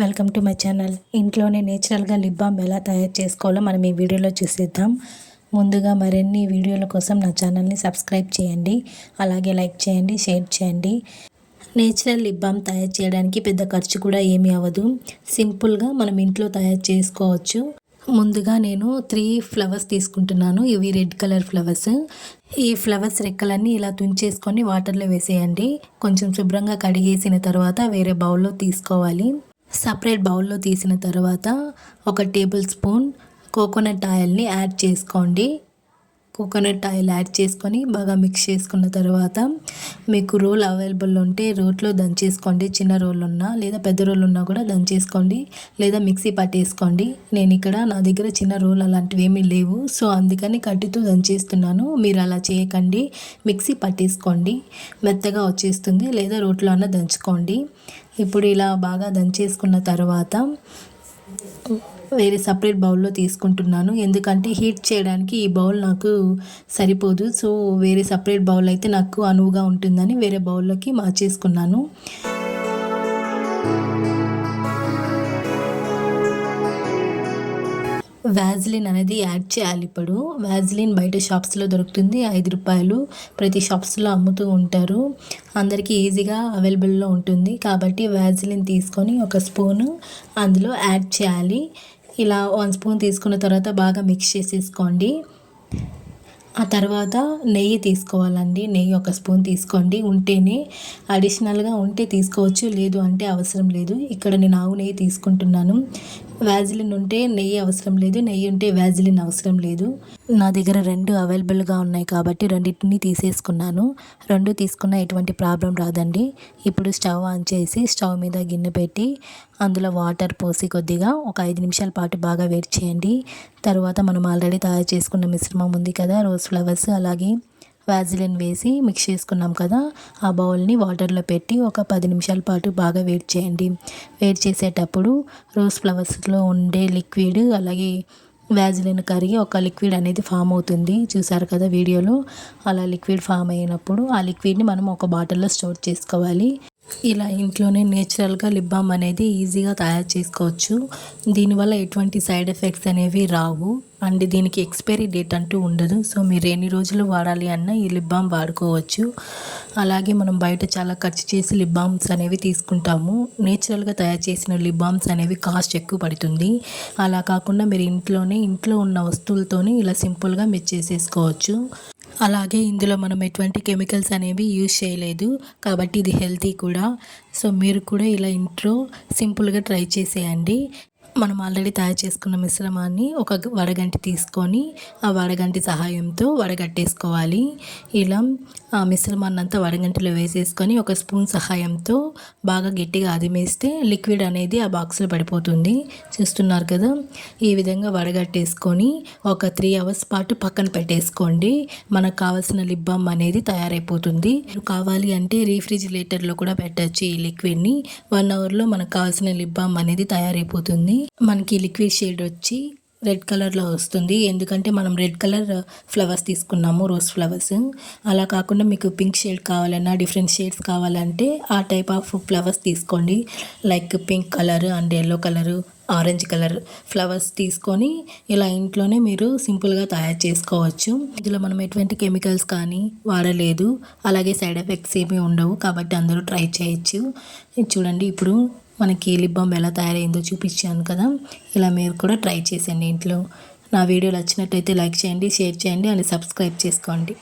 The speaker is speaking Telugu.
Welcome to my channel. ఇంట్లోనే నేచురల్గా లిప్ బామ్ ఎలా తయారు చేసుకోవాలో మనం ఈ వీడియోలో చూసేద్దాం. ముందుగా మరిన్ని వీడియోల కోసం నా ఛానల్ని సబ్స్క్రైబ్ చేయండి. అలాగే లైక్ చేయండి షేర్ చేయండి. నేచురల్ లిప్ బామ్ తయారు చేయడానికి పెద్ద ఖర్చు కూడా ఏమీ అవ్వదు. సింపుల్గా మనం ఇంట్లో తయారు చేసుకోవచ్చు. ముందుగా నేను త్రీ ఫ్లవర్స్ తీసుకుంటున్నాను. ఇవి రెడ్ కలర్ ఫ్లవర్స్. ఈ ఫ్లవర్స్ రెక్కలన్నీ ఇలా తుంచేసుకొని వాటర్లో వేసేయండి. కొంచెం శుభ్రంగా కడిగేసిన తర్వాత వేరే బౌల్లో తీసుకోవాలి. సపరేట్ బౌల్లో తీసిన తర్వాత ఒక టేబుల్ స్పూన్ కోకోనట్ ఆయిల్ని యాడ్ చేసుకోండి. కోకోనట్ ఆయిల్ యాడ్ చేసుకొని బాగా మిక్స్ చేసుకున్న తర్వాత మీకు రోల్ అవైలబుల్ ఉంటే రోట్లో దంచేసుకోండి చిన్న రోల్ ఉన్నా లేదా పెద్ద రోల్ ఉన్నా కూడా దంచేసుకోండి లేదా మిక్సీ పట్టేసుకోండి నేను ఇక్కడ నా దగ్గర చిన్న రోల్ అలాంటివి ఏమీ లేవు. సో అందుకని కట్టితో దంచేస్తున్నాను మీరు అలా చేయకండి. మిక్సీ పట్టేసుకోండి మెత్తగా వచ్చేస్తుంది. లేదా రోట్లో అన్న దంచుకోండి. ఇప్పుడు ఇలా బాగా దంచేసుకున్న తర్వాత వేరే సపరేట్ బౌల్లో తీసుకుంటున్నాను. ఎందుకంటే హీట్ చేయడానికి ఈ బౌల్ నాకు సరిపోదు. సో వేరే సపరేట్ బౌల్ అయితే నాకు అనువుగా ఉంటుందని వేరే బౌల్లోకి మార్చేసుకున్నాను. వ్యాజ్లిన్ అనేది యాడ్ చేయాలి ఇప్పుడు. వ్యాజ్లిన్ బయట షాప్స్లో దొరుకుతుంది. ఐదు రూపాయలు ప్రతి షాప్స్లో అమ్ముతూ ఉంటారు. అందరికీ ఈజీగా అవైలబుల్లో ఉంటుంది. కాబట్టి వ్యాజ్లిన్ తీసుకొని ఒక స్పూను అందులో యాడ్ చేయాలి. ఇలా వన్ స్పూన్ తీసుకున్న తర్వాత బాగా మిక్స్ చేసేసుకోండి. ఆ తర్వాత నెయ్యి తీసుకోవాలండి. నెయ్యి ఒక స్పూన్ తీసుకోండి. ఉంటేనే అడిషనల్గా ఉంటే తీసుకోవచ్చు లేదు అంటే అవసరం లేదు. ఇక్కడ నేను ఆవు నెయ్యి తీసుకుంటున్నాను. వ్యాజిలిన్ ఉంటే నెయ్యి అవసరం లేదు. నెయ్యి ఉంటే వ్యాజిలిన్ అవసరం లేదు. నా దగ్గర రెండు అవైలబుల్గా ఉన్నాయి కాబట్టి రెండింటిని తీసేసుకున్నాను. రెండు తీసుకున్న ఎటువంటి ప్రాబ్లం రాదండి. ఇప్పుడు స్టవ్ ఆన్ చేసి స్టవ్ మీద గిన్నె పెట్టి అందులో వాటర్ పోసి కొద్దిగా ఒక ఐదు నిమిషాల పాటు బాగా వేడి చేయండి. తర్వాత మనం ఆల్రెడీ తయారు చేసుకున్న మిశ్రమం ఉంది కదా రోజ్ ఫ్లవర్స్ అలాగే వ్యాజిలిన్ వేసి మిక్స్ చేసుకున్నాం కదా ఆ బౌల్ని వాటర్లో పెట్టి ఒక పది నిమిషాల పాటు బాగా వేడి చేయండి. వేడి చేసేటప్పుడు రోజ్ ఫ్లవర్స్లో ఉండే లిక్విడ్ అలాగే వ్యాజిలిన్ కరిగి ఒక లిక్విడ్ అనేది ఫామ్ అవుతుంది. చూసారు కదా వీడియోలో? అలా లిక్విడ్ ఫామ్ అయినప్పుడు ఆ లిక్విడ్ని మనం ఒక బాటిల్లో స్టోర్ చేసుకోవాలి. ఇలా ఇంట్లోనే నేచురల్గా లిప్ బామ్ అనేది ఈజీగా తయారు చేసుకోవచ్చు. దీనివల్ల ఎటువంటి సైడ్ ఎఫెక్ట్స్ అనేవి రావు. అండ్ దీనికి ఎక్స్పైరీ డేట్ అంటూ ఉండదు. సో మీరు ఎన్ని రోజులు వాడాలి అన్న ఈ లిప్ బామ్ వాడుకోవచ్చు. అలాగే మనం బయట చాలా ఖర్చు చేసి లిప్ బామ్స్ అనేవి తీసుకుంటాము. నేచురల్గా తయారు చేసిన లిప్ బామ్స్ అనేవి కాస్ట్ ఎక్కువ పడుతుంది. అలా కాకుండా మీరు ఇంట్లోనే ఇంట్లో ఉన్న వస్తువులతోనే ఇలా సింపుల్గా మీరు చేసేసుకోవచ్చు. అలాగే ఇందులో మనం ఎటువంటి కెమికల్స్ అనేవి యూజ్ చేయలేదు. కాబట్టి ఇది హెల్తీ కూడా. సో మీరు కూడా ఇలా ఇంట్లో సింపుల్గా ట్రై చేసేయండి. మనం ఆల్రెడీ తయారు చేసుకున్న మిశ్రమాన్ని ఒక వడగంటి తీసుకొని ఆ వడగంటి సహాయంతో వడగట్టేసుకోవాలి. ఇలా ఆ మిశ్రమాన్ని అంతా వడగంటిలో వేసేసుకొని ఒక స్పూన్ సహాయంతో బాగా గట్టిగా అదిమేస్తే లిక్విడ్ అనేది ఆ బాక్స్లో పడిపోతుంది. చూస్తున్నారు కదా? ఈ విధంగా వడగట్టేసుకొని ఒక త్రీ అవర్స్ పాటు పక్కన పెట్టేసుకోండి. మనకు కావాల్సిన లిప్ బామ్ అనేది తయారైపోతుంది. కావాలి అంటే రీఫ్రిజిరేటర్లో కూడా పెట్టచ్చు ఈ లిక్విడ్ని వన్ అవర్లో మనకు కావాల్సిన లిప్ బామ్ అనేది తయారైపోతుంది. మనకి లిక్విడ్ షేడ్ వచ్చి రెడ్ కలర్లో వస్తుంది. ఎందుకంటే మనం రెడ్ కలర్ ఫ్లవర్స్ తీసుకున్నాము రోజ్ ఫ్లవర్స్. అలా కాకుండా మీకు పింక్ షేడ్ కావాలన్నా డిఫరెంట్ షేడ్స్ కావాలంటే ఆ టైప్ ఆఫ్ ఫ్లవర్స్ తీసుకోండి. Like pink colour and yellow colour orange colour flowers తీసుకొని ఇలా ఇంట్లోనే మీరు సింపుల్గా తయారు చేసుకోవచ్చు. ఇందులో మనం ఎటువంటి కెమికల్స్ కానీ వాడలేదు. అలాగే సైడ్ ఎఫెక్ట్స్ ఏమీ ఉండవు కాబట్టి అందరూ ట్రై చేయొచ్చు. చూడండి ఇప్పుడు మనకి లిప్ బామ్ ఎలా తయారైందో చూపించాను కదా. ఇలా మీరు కూడా ట్రై చేసేయండి ఇంట్లో. నా వీడియో నచ్చినట్టయితే లైక్ చేయండి షేర్ చేయండి అండ్ సబ్స్క్రైబ్ చేసుకోండి.